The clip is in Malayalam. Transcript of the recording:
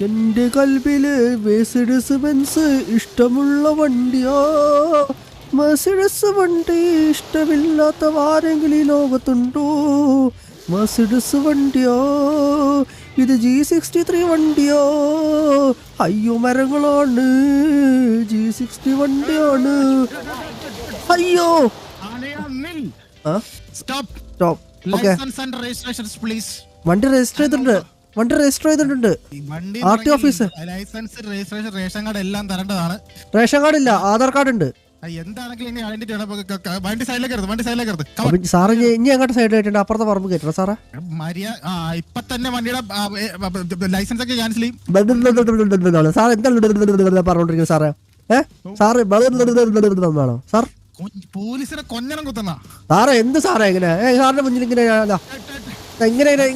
എന്റെ കൽബിൽ വേസിഡസ് ബെൻസ് ഇഷ്ടമുള്ള വണ്ടിയോ. മസിഡസ് വണ്ടി ഇഷ്ടമില്ലാത്ത ആരെങ്കിലും ഈ ലോകത്തുണ്ടോ? മസിഡസ് വണ്ടിയോ. ഇത് ജി സിക്സ്റ്റി ത്രീ വണ്ടിയോ. അയ്യോ മരങ്ങളാണ്. ജി സിക്സ്റ്റി വണ്ടിയാണ്. അയ്യോ. വണ്ടി രജിസ്റ്റർ ചെയ്തിട്ടുണ്ട്. വണ്ടി രജിസ്റ്റർ ചെയ്തിട്ടുണ്ട് R T office licence registration ration card എല്ലാം തരേണ്ടതാണ് റേഷൻ കാർഡ് ഇല്ല ആധാർ കാർഡ് ഉണ്ട് എന്താണെങ്കിലും ഐഡന്റിറ്റി വണ്ടി സൈഡിലേക്ക് വണ്ടി സൈഡിലേക്ക് സാറ് ഇനി ഇനി അങ്ങോട്ട് സൈഡ് ആയിട്ടുണ്ട് അപ്പുറത്തെ പറമ്പ് കയറ്റണം സാറേ മര്യാ ഇപ്പൊ തന്നെ വണ്ടിയുടെ ലൈസൻസ് ഒക്കെ ക്യാൻസൽ ചെയ്യും സാർ എന്താ പറഞ്ഞോണ്ടിരിക്കുന്നത് സാറേ ഏഹ് സാറ് വേണോ സാർ പോലീസിനെ കൊഞ്ഞനം കുത്തുന്ന സാറേ എന്ത് സാറേ ഇങ്ങനെ ഏ സാറിന്റെ മുന്നിൽ ഇങ്ങനെ